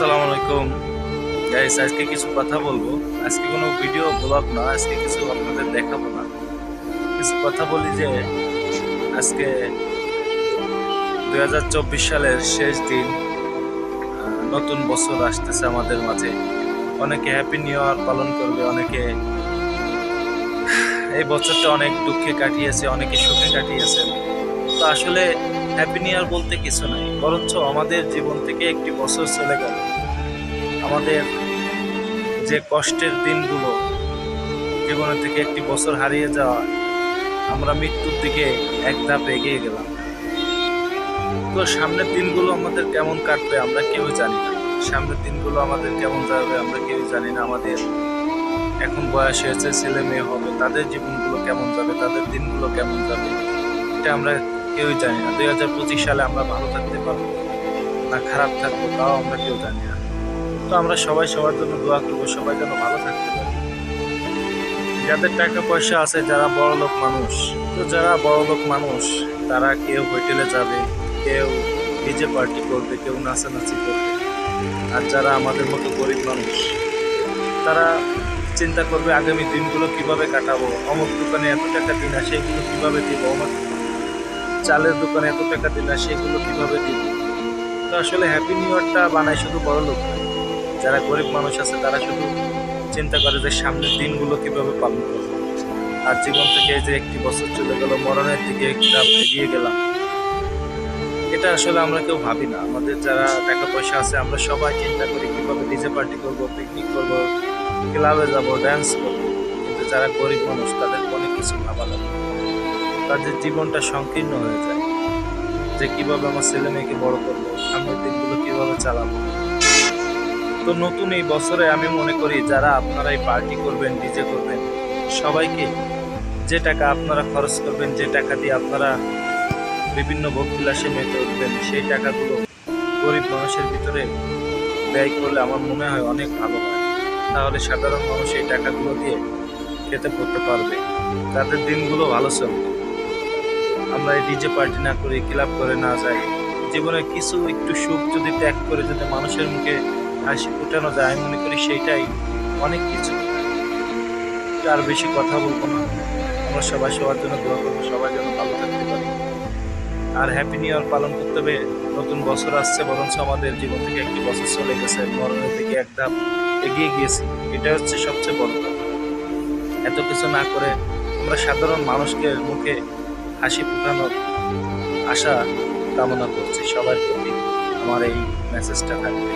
আসসালামু আলাইকুম। গাইস আজকে কিছু কথা বলব। আজকে কোনো ভিডিও ব্লগ না, আজকে কিছু আপনাদের দেখাবো না। কিছু কথা বলি যে, আজকে দু হাজার চব্বিশ সালের শেষ দিন নতুন বছর আসতেছে আমাদের মাঝে। অনেকে হ্যাপি নিউ ইয়ার পালন করবে, অনেকে এই বছরটা অনেক দুঃখে কাটিয়েছে, অনেকে সুখে কাটিয়েছে। তো আসলে হ্যাপি নিউ ইয়ার বলতে কিছু নাই, বরঞ্চ আমাদের জীবন থেকে একটি বছর চলে গেল। আমাদের যে কষ্টের দিনগুলো, জীবনের থেকে একটি বছর হারিয়ে যাওয়া, আমরা মৃত্যুর দিকে এক ধাপ এগিয়ে গেলাম। তো সামনের দিনগুলো আমাদের কেমন কাটবে আমরা কেউ জানি না। সামনের দিনগুলো আমাদের কেমন যাবে আমরা কেউ জানি না। আমাদের এখন বয়স হয়েছে, ছেলে মেয়ে হবে, তাদের জীবনগুলো কেমন যাবে, তাদের দিনগুলো কেমন যাবে, এটা আমরা কেউই জানি না। দুই হাজার পঁচিশ সালে আমরা ভালো থাকতে পারব না, খারাপ থাকব তাও আমরা কেউ জানি না। তো আমরা সবাই সবার জন্য দোয়া করব, সবাই যেন ভালো থাকতে পারি। যাদের টাকা পয়সা আছে, যারা বড় লোক মানুষ, তো যারা বড় লোক মানুষ, তারা কেউ হোটেলে যাবে, কেউ নিজে পার্টি করবে, কেউ নাচানাচি করবে। আর যারা আমাদের মতো গরিব মানুষ, তারা চিন্তা করবে, আগামী দিনগুলো কীভাবে কাটাবো, অমুক দোকানে এত টাকা দিন আসে এগুলো কীভাবে দিব, অমুক চালের দোকানে এত টাকা দিন সেগুলো কীভাবে দিব? তো আসলে হ্যাপি নিউ ইয়ারটা বানায় শুধু বড় লোক যারা গরিব মানুষ আছে, তারা শুধু চিন্তা করে যে সামনের দিনগুলো কীভাবে পালন করব। আর জীবন থেকে যে একটি বছর চলে গেল, মরণের দিকে একটা এগিয়ে গেলাম। এটা আসলে আমরা কেউ ভাবি না। আমাদের যারা টাকা পয়সা আছে, আমরা সবাই চিন্তা করি কীভাবে ডিজে পার্টি করব পিকনিক করব ক্লাবে যাব ড্যান্স করব। কিন্তু যারা গরিব মানুষ, তাদের অনেক কিছু ভাবা লাগে তাদের জীবনটা সংকীর্ণ হয়ে যায়। যে কীভাবে আমার ছেলে মেয়েকে বড় করব, সামনের দিনগুলো কীভাবে চালাবো। তো নতুন এই বছরে আমি মনে করি যারা আপনারা এই পার্টি করবেন ডিজে করবেন, সবাইকে যে টাকা আপনারা খরচ করবেন, যে টাকা দিয়ে আপনারা বিভিন্ন ভোগবিলাসে মেতে উঠবেন, সেই টাকাগুলো গরিব মানুষের ভিতরে ব্যয় করলে আমার মনে হয় অনেক ভালো হয়। তাহলে সাধারণ মানুষ এই টাকাগুলো দিয়ে খেতে পড়তে পারবে। তাদের দিনগুলো ভালো চলবে। আমরা এই ডিজে পার্টি না করি ক্লাব করে না যাই। জীবনে কিছু একটু সুখ যদি ত্যাগ করে যদি মানুষের মুখে হাসি ফুটানো যায়, আমি মনে করি সেইটাই অনেক কিছু। আর বেশি কথা বলব না। আমরা সবাই সবার জন্য দোয়া করব, সবাই যেন ভালো থাকতে পারি। আর হ্যাপি নিউ ইয়ার পালন করতে হবে। নতুন বছর আসছে, বরঞ্চ আমাদের জীবন থেকে একটি বছর চলে গেছে। মরণের দিকে এক ধাপ এগিয়ে গিয়েছি। এটা হচ্ছে সবচেয়ে বড় এত কিছু না করে আমরা সাধারণ মানুষকে মুখে হাসি ফুটানোর আশা কামনা করছি। সবার প্রতি আমার এই মেসেজটা থাকবে।